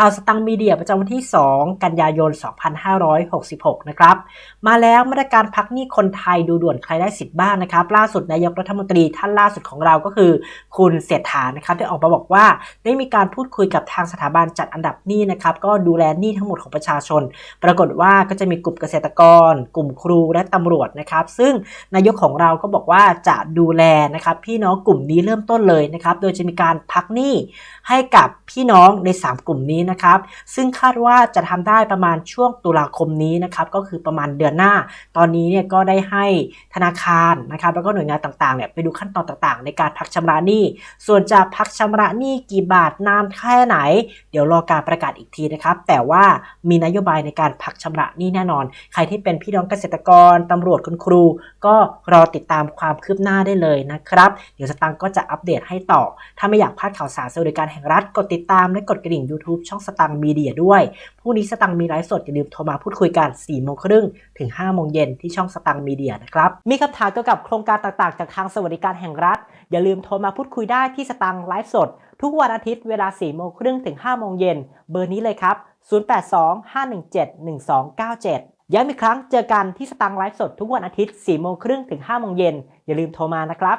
ข่าวสตังมีเดียประจำวันที่ 2 กันยายน 2566 นะครับ มาแล้วมาตรการพักหนี้คนไทยดูด่วนใครได้สิทธิ์บ้างนะครับ ล่าสุดนายกรัฐมนตรีท่านล่าสุดของเราก็คือ คุณเศรษฐานะครับได้ออกมาบอกว่า ได้มีการพูดคุยกับทางสถาบันจัดอันดับหนี้นะครับ ก็ดูแลหนี้ทั้งหมดของประชาชน ปรากฏว่าก็จะมีกลุ่มเกษตรกร กลุ่มครูและตำรวจนะครับ ซึ่งนายกของเราก็บอกว่าจะดูแลนะครับพี่น้องกลุ่มนี้เริ่มต้นเลยนะครับ โดยจะมีการพักหนี้ให้กับพี่น้องใน 3 กลุ่มนี้นะครับ ซึ่งคาดว่าจะทำได้ประมาณช่วงตุลาคมนี้นะครับก็คือประมาณเดือนหน้า ตอนนี้เนี่ยก็ได้ให้ธนาคารนะครับแล้วก็หน่วยงานต่างๆเนี่ยไปดูขั้นตอนต่างๆ ในการพักชำระหนี้ ส่วนจะพักชำระหนี้กี่บาทนานแค่ไหน เดี๋ยวรอการประกาศอีกทีนะครับ แต่ว่ามีนโยบายในการพักชำระหนี้แน่นอน ใครที่เป็นพี่น้องเกษตรกรตำรวจคุณครู ก็รอติดตามความคืบหน้าได้เลยนะครับ เดี๋ยวสตังค์ก็จะอัปเดตให้ต่อ ถ้าไม่อยากพลาดข่าวสารสวัสดิการแห่งรัฐกดติดตามและกดกระดิ่ง YouTube ช่ององสตังมีเดียด้วยพรุ่งนี้สตังมีไลฟ์สดอย่าลืมโทรมาพูดคุยกัน4โมงครึ่งถึง5โมงเย็นที่ช่องสตังมีเดียนะครับ มีคำถามเกี่ยวกับโครงการต่างๆ จากทางสวัสดิการแห่งรัฐ อย่าลืมโทรมาพูดคุยได้ที่สตังไลฟ์สด ทุกวันอาทิตย์เวลา4โมงครึ่งถึง5โมงเย็นเบอร์นี้เลยครับ 0825171297ย้ำอีกครั้งเจอกันที่สตังไลฟ์สดทุกวันอาทิตย์4โมงครึ่งถึง5โมงเย็นอย่าลืมโทรมานะครับ